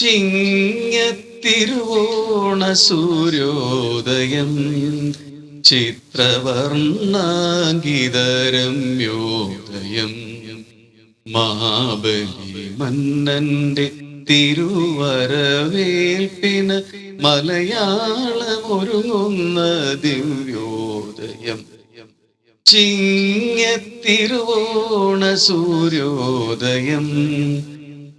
ചിങ്ങത്തിരുവോണ സൂര്യോദയം ചിത്രവർണാങ്കിതരമ്യോദയം മഹാബലി മന്നന്റെ തിരുവരവേൽപ്പിന് മലയാളമൊരുങ്ങുന്ന ദിവ്യോദയം. ചിങ്ങത്തിരുവോണ സൂര്യോദയം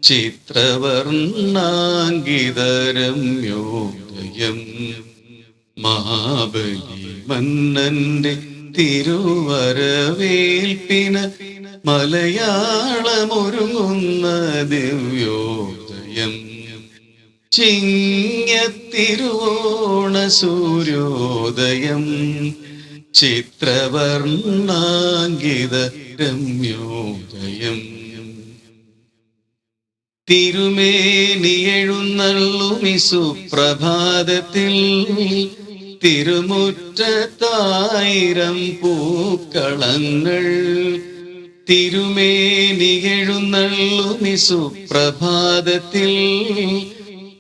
ചിത്രവർണാങ്കിതരമ്യോദയം മഹാബലി മന്നന്റെ തിരുവരവേൽപ്പിന് മലയാളമൊരുങ്ങുന്ന ദിവ്യോദയം. ചിങ്ങത്തിരുവോണ സൂര്യോദയം. ചിത്രവർണാങ്കിത രമ്യോദയം തിരുമേനിയെഴുന്നള്ളുമി സുപ്രഭാതത്തിൽ. തിരുമുറ്റത്തായിരം പൂക്കളങ്ങൾ. തിരുമേനി തിരുമേനിയെഴുന്നള്ളുമി സുപ്രഭാതത്തിൽ.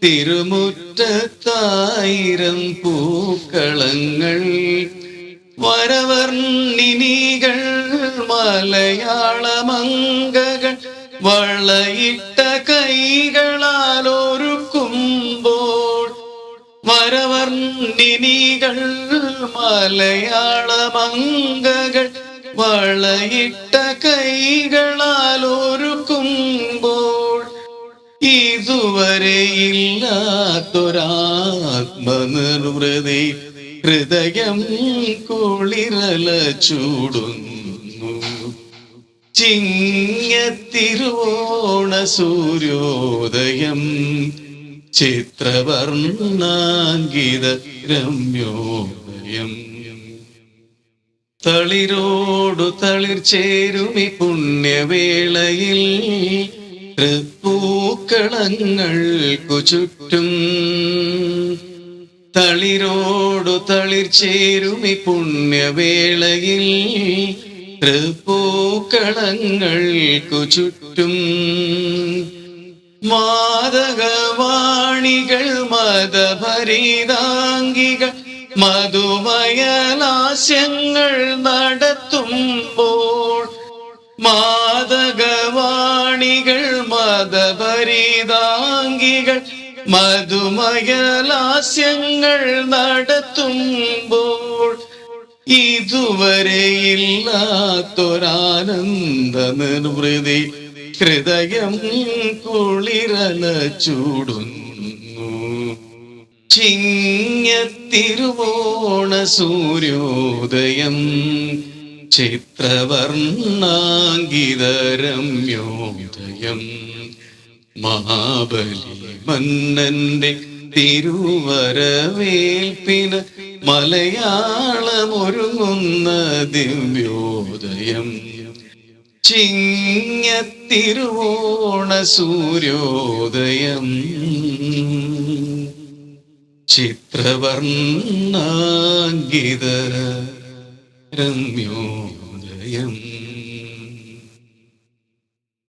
തിരുമുറ്റത്തായിരം പൂക്കളങ്ങൾ. വരവർണിനികൾ മലയാളമംഗകൾ വളയിട്ട കൈകളാൽ ഒരുക്കുമ്പോൾ വരവർണിനികൾ മലയാളമംഗകൾ വളയിട്ട കൈകളാൽ ഒരുക്കുമ്പോൾ ഇതുവരെ ഇല്ലാത്തൊരാത്മനിർവൃതി ഹൃദയം കുളിരല ചൂടുന്നു. ചിങ്ങത്തിരുവോണ സൂര്യോദയം ചിത്രവർണാങ്കിത രമ്യോദയം. തളിരോടു തളിർ ചേരുമി പുണ്യവേളയിൽ തൃപ്പൂക്കളങ്ങൾ ചുറ്റും തളിരോടു തളിർ ചേരുമി പുണ്യവേളയിൽ പൂക്കളങ്ങൾക്കു ചുറ്റും മാതകവാണികൾ മതഭരിതാംഗികൾ മധുമയലാസ്യങ്ങൾ നടത്തുമ്പോൾ മാതകവാണികൾ മതഭരിതാംഗികൾ മധുമയലാസ്യങ്ങൾ നടത്തുമ്പോൾ ഇതുവരെ ഇല്ലാത്തൊരാനന്ദ നിർവൃതി ഹൃദയം കുളിരല ചൂടുന്നു. ചിങ്ങത്തിരുവോണ സൂര്യോദയം ചിത്രവർണാങ്കിതരമ്യോദയം മഹാബലി മന്നന്റെ തിരുവരവേൽപ്പിന് മലയാളമൊരുങ്ങുന്ന ദിവ്യോദയം. ചിങ്ങത്തിരുവോണ സൂര്യോദയം. ചിത്രവർണാങ്കിത രമ്യോദയം.